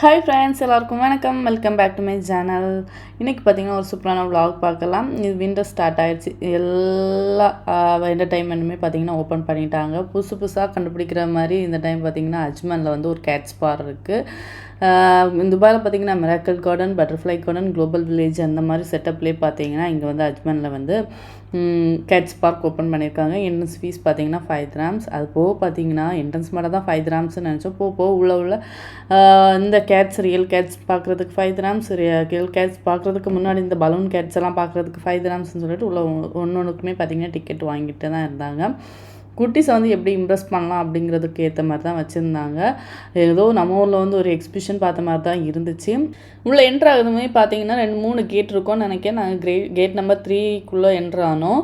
Hi friends எல்லாருக்கும் வணக்கம். Welcome back to my channel இன்றைக்கி பார்த்தீங்கன்னா ஒரு சூப்பரான விலாக் பார்க்கலாம். இது விண்டர் ஸ்டார்ட் ஆயிடுச்சு. எல்லா என்டர்டைன்மெண்ட்டுமே பார்த்தீங்கன்னா ஓப்பன் பண்ணிட்டாங்க. புதுசு புதுசாக கண்டுபிடிக்கிற மாதிரி இந்த டைம் பார்த்தீங்கன்னா அஜ்மனில் வந்து ஒரு கேட்ச் பார் இருக்குது துபாயில் பார்த்தீங்கன்னா miracle garden butterfly garden global village அந்த மாதிரி செட்டப்லேயே பார்த்தீங்கன்னா இங்கே வந்து அஜ்மனில் வந்து கேட்ஸ் பார்க் ஓப்பன் பண்ணியிருக்காங்க என்ட்ரன்ஸ் ஃபீஸ் பார்த்தீங்கன்னா ஃபைவ் கிராம்ஸ் அது போக பார்த்தீங்கன்னா என்ட்ரன்ஸ் மட்டும் தான் ஃபைவ் கிராம்ஸ்னு நினச்சோம். போக போக உள்ள உள்ள இந்த கேட்ஸ் ரியல் கேட்ஸ் பார்க்குறதுக்கு ஃபைவ் கிராம்ஸ் ரியல் கேட்ஸ் பார்க்குறதுக்கு முன்னாடி இந்த பலூன் கேட்ஸ் எல்லாம் பார்க்குறதுக்கு ஃபைவ் கிராம்ஸ்னு சொல்லிட்டு உள்ள ஒன்று ஒன்றுக்குமே பார்த்திங்கன்னா டிக்கெட் வாங்கிட்டு தான் இருந்தாங்க. குட்டீஸை வந்து எப்படி இம்ப்ரெஸ் பண்ணலாம் அப்படிங்கிறதுக்கு ஏற்ற மாதிரி தான் வச்சுருந்தாங்க. ஏதோ நம்ம ஊரில் வந்து ஒரு எக்ஸிபிஷன் பார்த்த மாதிரி தான் இருந்துச்சு. உள்ளே என்ட்ரு ஆகுதுமே பார்த்தீங்கன்னா ரெண்டு மூணு கேட் இருக்கும்னு நினைக்கிறேன். நாங்கள் கிரே கேட் நம்பர் த்ரீக்குள்ளே என்ட்ரு ஆனோம்.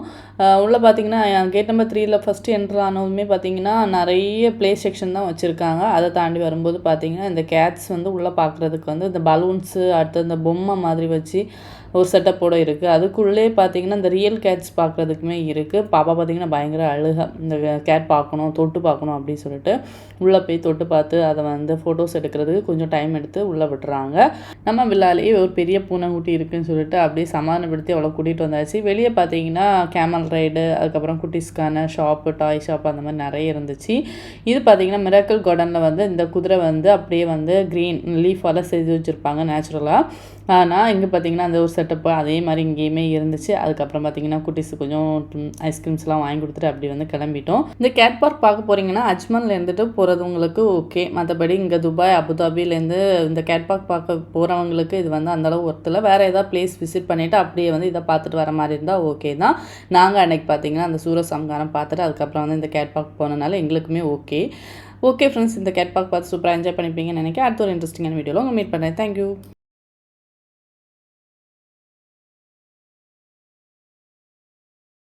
உள்ளே பார்த்தீங்கன்னா கேட் நம்பர் த்ரீயில் ஃபஸ்ட்டு என்ட்ரு ஆனதுமே பார்த்தீங்கன்னா நிறைய ப்ளே செக்ஷன் தான் வச்சுருக்காங்க. அதை தாண்டி வரும்போது பார்த்தீங்கன்னா இந்த கேட்ஸ் வந்து உள்ளே பார்க்குறதுக்கு வந்து இந்த பலூன்ஸு அடுத்து இந்த பொம்மை மாதிரி வச்சு ஒரு செட்டப்போட இருக்குது அதுக்குள்ளே பார்த்தீங்கன்னா இந்த ரியல் கேட்ஸ் பார்க்குறதுக்குமே இருக்குது பாப்பா பார்த்தீங்கன்னா பயங்கர அழுக. இந்த கேட் பார்க்கணும் தொட்டு பார்க்கணும் அப்படின்னு சொல்லிட்டு உள்ளே போய் தொட்டு பார்த்து அதை வந்து ஃபோட்டோஸ் எடுக்கிறதுக்கு கொஞ்சம் டைம் எடுத்து உள்ளே விட்டுறாங்க. நம்ம விழாலேயே ஒரு பெரிய பூனைக்குட்டி இருக்குன்னு சொல்லிட்டு அப்படியே சமாதானப்படுத்தி அவ்வளோ கூட்டிகிட்டு வந்தாச்சு. வெளியே பார்த்தீங்கன்னா கேமல் ரைடு அதுக்கப்புறம் குட்டிஸ்க்கான ஷாப்பு டாய் ஷாப் அந்த மாதிரி நிறைய இருந்துச்சு. இது பார்த்தீங்கன்னா மிராக்கல் கார்டனில் வந்து இந்த குதிரை வந்து அப்படியே வந்து க்ரீன் லீஃபால் செஞ்சு வச்சுருப்பாங்க நேச்சுரலாக ஆனால் இங்கே பார்த்தீங்கன்னா அந்த ஒரு செட்டப்பு அதே மாதிரி இங்கேயுமே இருந்துச்சு. அதுக்கப்புறம் பார்த்தீங்கன்னா குட்டிஸு கொஞ்சம் ஐஸ்கிரீம்ஸ்லாம் வாங்கி கொடுத்துட்டு அப்படி வந்து கிளம்பிட்டோம். இந்த கேட் பார்க் பார்க்க போகிறீங்கன்னா அஜ்மன்ல இருந்துட்டு போகிறது உங்களுக்கு ஓகே மற்றபடி இங்கே துபாய் அபுதாபிலேருந்து இந்த கேட் பார்க் பார்க்க போகிறவங்களுக்கு இது வந்து அந்தளவு ஒருத்தில் வேறு ஏதாவது பிளேஸ் விசிட் பண்ணிவிட்டு அப்படியே வந்து இதை பார்த்துட்டு வர மாதிரி இருந்தால் ஓகே தான். நாங்கள் அன்னைக்கு பார்த்தீங்கன்னா அந்த சூரசம்காரம் பார்த்துட்டு அதுக்கப்புறம் வந்து இந்த கேட் பார்க் போனதுனால எங்களுக்குமே ஓகே ஓகே ஃப்ரெண்ட்ஸ் இந்த கேட் பார்க் பார்த்து சூப்பராக என்ஜாய் பண்ணிப்பீங்கன்னு நினைக்கிறேன். அடுத்த ஒரு இன்ட்ரெஸ்டிங்கான வீடியோவில் உங்கள் மீட் பண்ணுறேன் தேங்க்யூ